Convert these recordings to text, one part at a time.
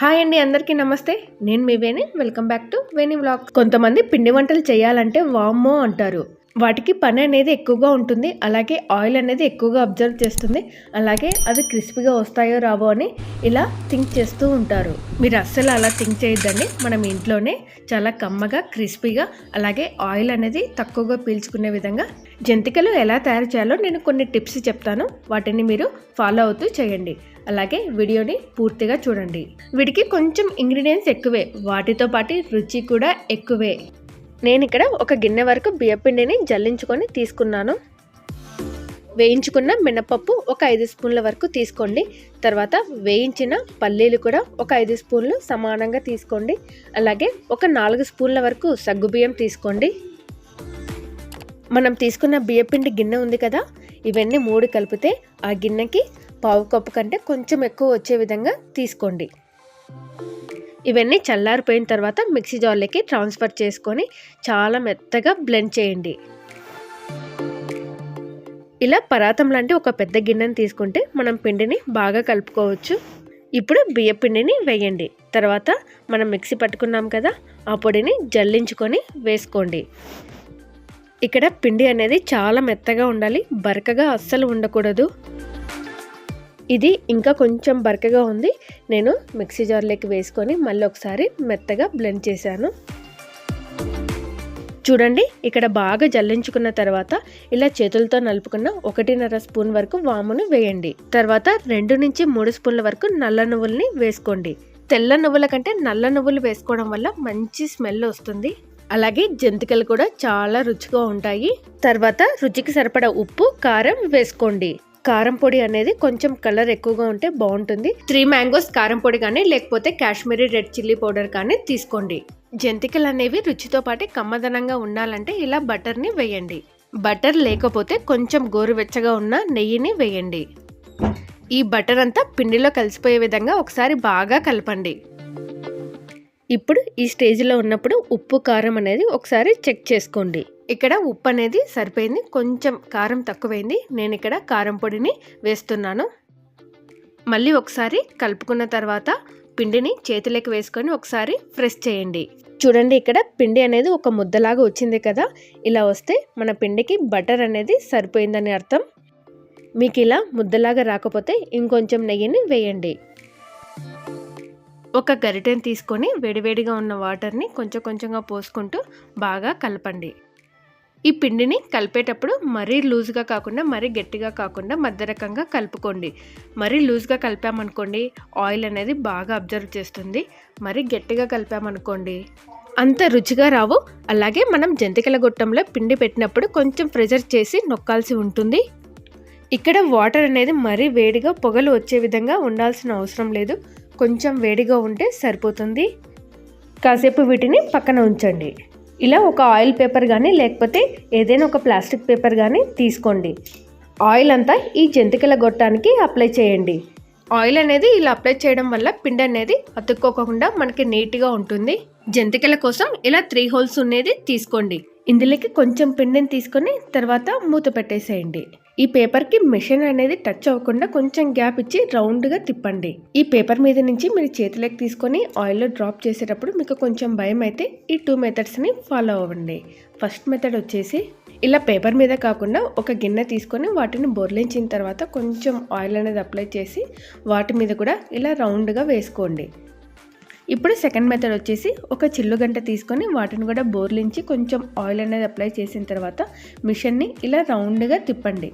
Hi అండి అందరికీ నమస్తే. నేను మీ Veni. Welcome back to Veni vlog కొంతమంది పిండి వంటలు చేయాలంటే వామ్మో అంటారు. వాటికి పని అనేది ఎక్కువగా ఉంటుంది. అలాగే ఆయిల్ అనేది ఎక్కువగా అబ్జర్వ్ చేస్తుంది. అలాగే అవి క్రిస్పీగా వస్తాయో రావో అని ఇలా థింక్ చేస్తూ ఉంటారు. మీరు అస్సలు అలా థింక్ చేయొద్దండి. మనం ఇంట్లోనే చాలా కమ్మగా క్రిస్పీగా అలాగే ఆయిల్ అనేది తక్కువగా పీల్చుకునే విధంగా జంతికలు ఎలా తయారు చేయాలో నేను కొన్ని టిప్స్ చెప్తాను. వాటిని మీరు ఫాలో అవుతూ చేయండి. అలాగే వీడియోని పూర్తిగా చూడండి. వీటికి కొంచెం ఇంగ్రీడియంట్స్ ఎక్కువే. వాటితో పాటు రుచి కూడా ఎక్కువే. నేను ఇక్కడ ఒక గిన్నె వరకు బియ్యపిండిని జల్లించుకొని తీసుకున్నాను. వేయించుకున్న మినపప్పు ఒక ఐదు స్పూన్ల వరకు తీసుకోండి. తర్వాత వేయించిన పల్లీలు కూడా ఒక ఐదు స్పూన్లు సమానంగా తీసుకోండి. అలాగే ఒక నాలుగు స్పూన్ల వరకు సగ్గుబియ్యం తీసుకోండి. మనం తీసుకున్న బియ్యపిండి గిన్నె ఉంది కదా ఇవన్నీ మూడు కలిపితే ఆ గిన్నెకి పావు కప్పు కంటే కొంచెం ఎక్కువ వచ్చే విధంగా తీసుకోండి. ఇవన్నీ చల్లారిపోయిన తర్వాత మిక్సీ జార్లోకి ట్రాన్స్ఫర్ చేసుకొని చాలా మెత్తగా బ్లెండ్ చేయండి. ఇలా పరాతం లాంటి ఒక పెద్ద గిన్నెని తీసుకుంటే మనం పిండిని బాగా కలుపుకోవచ్చు. ఇప్పుడు బియ్య పిండిని వేయండి. తర్వాత మనం మిక్సీ పట్టుకున్నాం కదా ఆ పొడిని జల్లించుకొని వేసుకోండి. ఇక్కడ పిండి అనేది చాలా మెత్తగా ఉండాలి బరకగా అస్సలు ఉండకూడదు. ఇది ఇంకా కొంచెం బరకగా ఉంది. నేను మిక్సీ జార్లోకి వేసుకొని మళ్ళీ ఒకసారి మెత్తగా బ్లెండ్ చేశాను. చూడండి ఇక్కడ బాగా జల్లించుకున్న తర్వాత ఇలా చేతులతో నలుపుకున్న ఒకటిన్నర స్పూన్ వరకు వామును వేయండి. తర్వాత రెండు నుంచి మూడు స్పూన్ల వరకు నల్ల నువ్వుల్ని వేసుకోండి. తెల్ల నువ్వుల కంటే నల్ల నువ్వులు వేసుకోవడం వల్ల మంచి స్మెల్ వస్తుంది. అలాగే జంతికలు కూడా చాలా రుచిగా ఉంటాయి. తర్వాత రుచికి సరిపడా ఉప్పు కారం వేసుకోండి. కారం పొడి అనేది కొంచెం కలర్ ఎక్కువగా ఉంటే బాగుంటుంది. త్రీ మ్యాంగోస్ కారం పొడి కానీ లేకపోతే కాశ్మీరీ రెడ్ చిల్లీ పౌడర్ కానీ తీసుకోండి. జంతికలు అనేవి రుచితో పాటు కమ్మదనంగా ఉండాలంటే ఇలా బటర్ని వేయండి. బటర్ లేకపోతే కొంచెం గోరువెచ్చగా ఉన్న నెయ్యిని వేయండి. ఈ బటర్ అంతా పిండిలో కలిసిపోయే విధంగా ఒకసారి బాగా కలపండి. ఇప్పుడు ఈ స్టేజ్లో ఉన్నప్పుడు ఉప్పు కారం అనేది ఒకసారి చెక్ చేసుకోండి. ఇక్కడ ఉప్పు అనేది సరిపోయింది. కొంచెం కారం తక్కువైంది. నేను ఇక్కడ కారం పొడిని వేస్తున్నాను. మళ్ళీ ఒకసారి కలుపుకున్న తర్వాత పిండిని చేతిలోకి వేసుకొని ఒకసారి ఫ్రెష్ చేయండి. చూడండి ఇక్కడ పిండి అనేది ఒక ముద్దలాగా వచ్చింది కదా. ఇలా వస్తే మన పిండికి బటర్ అనేది సరిపోయిందని అర్థం. మీకు ఇలా ముద్దలాగా రాకపోతే ఇంకొంచెం నెయ్యిని వేయండి. ఒక గరిటెని తీసుకొని వేడివేడిగా ఉన్న వాటర్ని కొంచెం కొంచెంగా పోసుకుంటూ బాగా కలపండి. ఈ పిండిని కలిపేటప్పుడు మరీ లూజ్గా కాకుండా మరీ గట్టిగా కాకుండా మధ్య రకంగా కలుపుకోండి. మరీ లూజ్గా కలిపామనుకోండి ఆయిల్ అనేది బాగా అబ్జర్వ్ చేస్తుంది. మరీ గట్టిగా కలిపామనుకోండి అంత రుచిగా రావు. అలాగే మనం జంతికల గొట్టంలో పిండి పెట్టినప్పుడు కొంచెం ప్రెజర్ చేసి నొక్కాల్సి ఉంటుంది. ఇక్కడ వాటర్ అనేది మరీ వేడిగా పొగలు వచ్చే విధంగా ఉండాల్సిన అవసరం లేదు. కొంచెం వేడిగా ఉంటే సరిపోతుంది. కాసేపు వీటిని పక్కన ఉంచండి. ఇలా ఒక ఆయిల్ పేపర్ కానీ లేకపోతే ఏదైనా ఒక ప్లాస్టిక్ పేపర్ కానీ తీసుకోండి. ఆయిల్ అంతా ఈ జంతికల గొట్టానికి అప్లై చేయండి. ఆయిల్ అనేది ఇలా అప్లై చేయడం వల్ల పిండి అనేది అతుక్కోకుండా మనకి నీట్గా ఉంటుంది. జంతికల కోసం ఇలా త్రీ హోల్స్ ఉన్నది తీసుకోండి. ఇందులోకి కొంచెం పిండిని తీసుకొని తర్వాత మూత పెట్టేసేయండి. ఈ పేపర్కి మిషన్ అనేది టచ్ అవ్వకుండా కొంచెం గ్యాప్ ఇచ్చి రౌండ్గా తిప్పండి. ఈ పేపర్ మీద నుంచి మీరు చేతిలోకి తీసుకొని ఆయిల్లో డ్రాప్ చేసేటప్పుడు మీకు కొంచెం భయం అయితే ఈ టూ మెథడ్స్ని ఫాలో అవ్వండి. ఫస్ట్ మెథడ్ వచ్చేసి ఇలా పేపర్ మీద కాకుండా ఒక గిన్నె తీసుకొని వాటిని బొర్లించిన తర్వాత కొంచెం ఆయిల్ అనేది అప్లై చేసి వాటి మీద కూడా ఇలా రౌండ్గా వేసుకోండి. ఇప్పుడు సెకండ్ మెథడ్ వచ్చేసి ఒక చిల్లు గంట తీసుకొని వాటిని కూడా బోర్లించి కొంచెం ఆయిల్ అనేది అప్లై చేసిన తర్వాత మిషన్ని ఇలా రౌండ్గా తిప్పండి.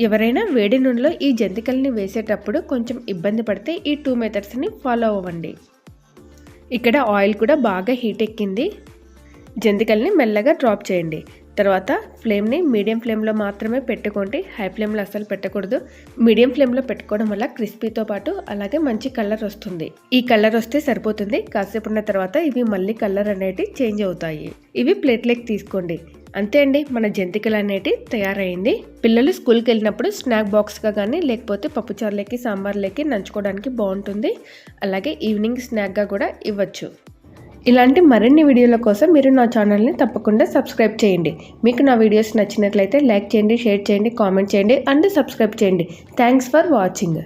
ఎవరైనా వేడి నూనెలో ఈ జంతికల్ని వేసేటప్పుడు కొంచెం ఇబ్బంది పడితే ఈ టూ మెథడ్స్ని ఫాలో అవ్వండి. ఇక్కడ ఆయిల్ కూడా బాగా హీట్ ఎక్కింది. జంతికల్ని మెల్లగా డ్రాప్ చేయండి. తర్వాత ఫ్లేమ్ని మీడియం ఫ్లేమ్లో మాత్రమే పెట్టుకోండి. హై ఫ్లేమ్లో అస్సలు పెట్టకూడదు. మీడియం ఫ్లేమ్లో పెట్టుకోవడం వల్ల క్రిస్పీతో పాటు అలాగే మంచి కలర్ వస్తుంది. ఈ కలర్ వస్తే సరిపోతుంది. కాసేపు ఉన్న తర్వాత ఇవి మళ్ళీ కలర్ అనేటివి చేంజ్ అవుతాయి. ఇవి ప్లేట్లోకి తీసుకోండి. అంతే అండి మన జంతికలు అనేటి తయారైంది పిల్లలు స్కూల్కి వెళ్ళినప్పుడు స్నాక్ బాక్స్గా కానీ లేకపోతే పప్పుచారులకి సాంబార్లకి నంచుకోవడానికి బాగుంటుంది అలాగే ఈవినింగ్ స్నాక్గా కూడా ఇవ్వచ్చు. ఇలాంటి మరిన్ని వీడియోల కోసం మీరు నా ఛానల్ని తప్పకుండా సబ్స్క్రైబ్ చేయండి. మీకు నా వీడియోస్ నచ్చినట్లయితే లైక్ చేయండి షేర్ చేయండి కామెంట్ చేయండి అండ్ సబ్స్క్రైబ్ చేయండి. Thanks for watching.